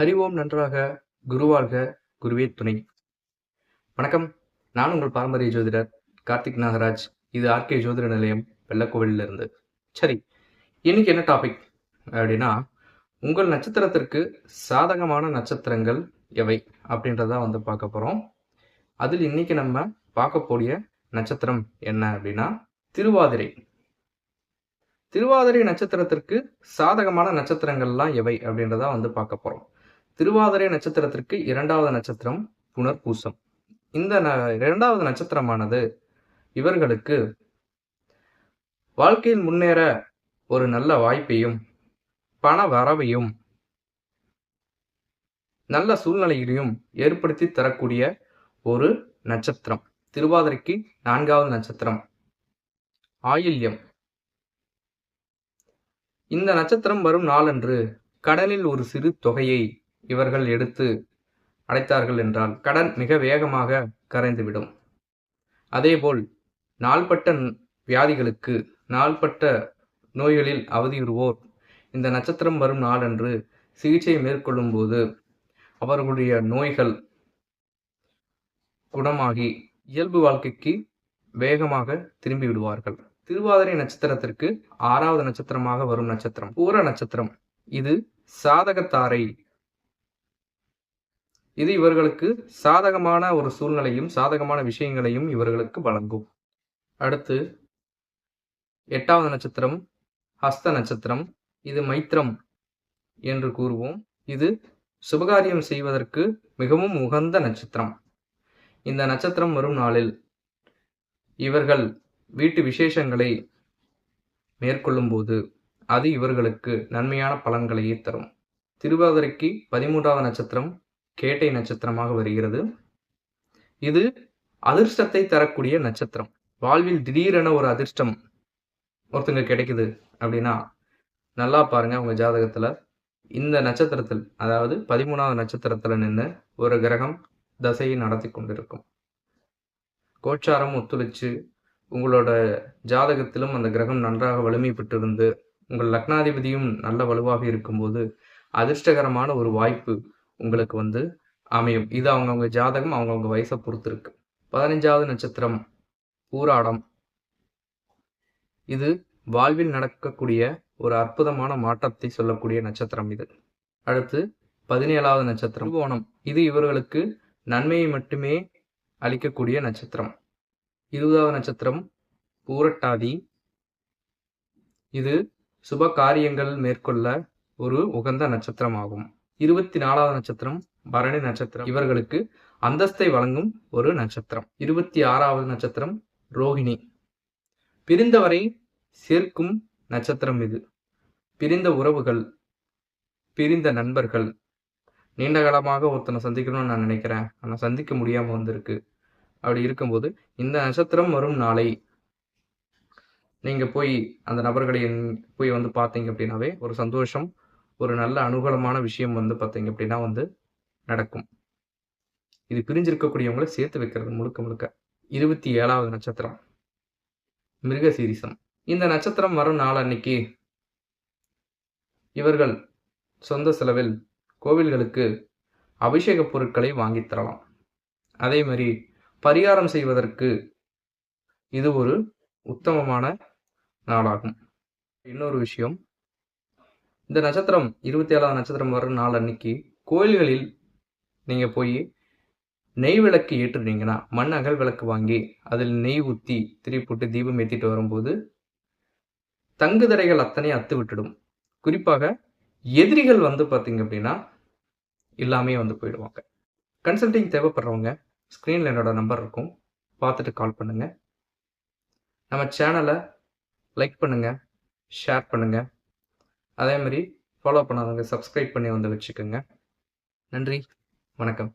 ஹரி ஓம் நன்றாக குருவாழ்க குருவே துணை. வணக்கம். நான் உங்கள் பாரம்பரிய ஜோதிடர் கார்த்திக் நாகராஜ். இது ஆர்கே ஜோதிட நிலையம் வெள்ளக்கோவிலிருந்து சரி இன்னைக்கு என்ன டாபிக் அப்படின்னா உங்கள் நட்சத்திரத்திற்கு சாதகமான நட்சத்திரங்கள் எவை அப்படின்றத வந்து பார்க்க போகிறோம் அதில் இன்னைக்கு நம்ம பார்க்கக்கூடிய நட்சத்திரம் என்ன அப்படின்னா திருவாதிரை. திருவாதிரை நட்சத்திரத்திற்கு சாதகமான நட்சத்திரங்கள்லாம் எவை அப்படின்றத வந்து பார்க்க போகிறோம் திருவாதிரை நட்சத்திரத்திற்கு இரண்டாவது நட்சத்திரம் புனர்பூசம். இந்த ந- இரண்டாவது நட்சத்திரமானது இவர்களுக்கு வாழ்க்கையில் முன்னேற ஒரு நல்ல வாய்ப்பையும் பண வரவையும் நல்ல சூழ்நிலையிலையும் ஏற்படுத்தி தரக்கூடிய ஒரு நட்சத்திரம். திருவாதிரைக்கு நான்காவது நட்சத்திரம் ஆயில்யம். இந்த நட்சத்திரம் வரும் நாளன்று கடலில் ஒரு சிறு தொகையை இவர்கள் எடுத்து அடைத்தார்கள் என்றால் கடன் மிக வேகமாக கரைந்துவிடும். அதேபோல் நாள்பட்ட வியாதிகளுக்கு நாள்பட்ட நோய்களில் அவதியுறுவோர். இந்த நட்சத்திரம் வரும் நாளன்று சிகிச்சை மேற்கொள்ளும் போது அவர்களுடைய நோய்கள் குணமாகி இயல்பு வாழ்க்கைக்கு வேகமாக திரும்பி விடுவார்கள் திருவாதிரை நட்சத்திரத்திற்கு ஆறாவது நட்சத்திரமாக வரும் நட்சத்திரம் பூர நட்சத்திரம். இது சாதகத்தாரை இது இவர்களுக்கு சாதகமான ஒரு சூழ்நிலையும் சாதகமான விஷயங்களையும் இவர்களுக்கு வழங்கும். அடுத்து எட்டாவது நட்சத்திரம் ஹஸ்த நட்சத்திரம். இது மைத்திரம் என்று கூறுவோம். இது சுபகாரியம் செய்வதற்கு மிகவும் உகந்த நட்சத்திரம். இந்த நட்சத்திரம் வரும் நாளில் இவர்கள் வீட்டு விசேஷங்களை மேற்கொள்ளும்போது அது இவர்களுக்கு நன்மையான பலன்களையே தரும். திருவாதிரைக்கு பதிமூன்றாவது நட்சத்திரம் கேட்டை நட்சத்திரமாக வருகிறது. இது அதிர்ஷ்டத்தை தரக்கூடிய நட்சத்திரம். வாழ்வில் திடீரென ஒரு அதிர்ஷ்டம் ஒருத்தங்க கிடைக்குது அப்படின்னா நல்லா பாருங்க உங்க ஜாதகத்துல. இந்த நட்சத்திரத்தில் அதாவது பதிமூணாவது நட்சத்திரத்துல நின்று ஒரு கிரகம் தசையை நடத்தி கொண்டிருக்கும். கோச்சாரம் ஒத்துழைச்சு உங்களோட ஜாதகத்திலும் அந்த கிரகம் நன்றாக வலிமை பெற்றிருந்து உங்கள் லக்னாதிபதியும் நல்ல வலுவாக இருக்கும்போது அதிர்ஷ்டகரமான ஒரு வாய்ப்பு உங்களுக்கு வந்து அமையும். இது அவங்கவுங்க ஜாதகம் அவங்கவுங்க வயசை பொறுத்து இருக்கு பதினஞ்சாவது நட்சத்திரம் பூராடம். இது வாழ்வில் நடக்கக்கூடிய ஒரு அற்புதமான மாற்றத்தை சொல்லக்கூடிய நட்சத்திரம் இது. அடுத்து பதினேழாவது நட்சத்திரம் திருவோணம் இது இவர்களுக்கு நன்மையை மட்டுமே அளிக்கக்கூடிய நட்சத்திரம். இருபதாவது நட்சத்திரம் பூரட்டாதி. இது சுப காரியங்கள் மேற்கொள்ள ஒரு உகந்த நட்சத்திரமாகும். இருபத்தி நாலாவது நட்சத்திரம் பரணி நட்சத்திரம். இவர்களுக்கு அந்தஸ்தை வழங்கும் ஒரு நட்சத்திரம். இருபத்தி ஆறாவது நட்சத்திரம் ரோஹிணி பிரிந்தவரை சேர்க்கும் நட்சத்திரம் இது. பிரிந்த உறவுகள் பிரிந்த நண்பர்கள். நீண்ட காலமாக ஒருத்தனை சந்திக்கணும்னு நான் நினைக்கிறேன். ஆனால் சந்திக்க முடியாம வந்திருக்கு. அப்படி இருக்கும்போது இந்த நட்சத்திரம் வரும் நாளை நீங்க போய் அந்த நபர்களை போய் வந்து பார்த்தீங்க அப்படின்னாவே ஒரு சந்தோஷம் ஒரு நல்ல அனுகூலமான விஷயம் வந்து பார்த்தீங்க அப்படின்னா வந்து நடக்கும். இது பிரிஞ்சிருக்கக்கூடியவங்களை சேர்த்து வைக்கிறது முழுக்க முழுக்க. இருபத்தி ஏழாவது நட்சத்திரம். மிருக சீரிசம். இந்த நட்சத்திரம் வரும் நாள் அன்னைக்கு இவர்கள் சொந்த செலவில் கோவில்களுக்கு அபிஷேக பொருட்களை வாங்கித் தரலாம். அதே மாதிரி பரிகாரம் செய்வதற்கு இது ஒரு உத்தமமான நாளாகும். இன்னொரு விஷயம் இந்த நட்சத்திரம் இருபத்தி ஏழாவது நட்சத்திரம் வரும் நாள் அன்னைக்கு கோயில்களில் நீங்கள் போய் நெய் விளக்கு ஏற்றுனீங்கன்னா மண் அகல் விளக்கு வாங்கி அதில் நெய் ஊற்றி திரி போட்டு தீபம் ஏற்றிட்டு வரும்போது தங்குதடைகள் அத்தனை அத்து விட்டுடும். குறிப்பாக எதிரிகள் வந்து பார்த்தீங்க அப்படின்னா எல்லாமே வந்து போயிடுவாங்க. கன்சல்டிங் தேவைப்படுறவங்க ஸ்க்ரீனில் என்னோட நம்பர் இருக்கும். பார்த்துட்டு கால் பண்ணுங்கள் நம்ம சேனலை லைக் பண்ணுங்கள் ஷேர் பண்ணுங்கள் அதே மாதிரி ஃபாலோ பண்ணாதவங்க சப்ஸ்கிரைப் பண்ணி வந்து வச்சுக்கோங்க. நன்றி. வணக்கம்.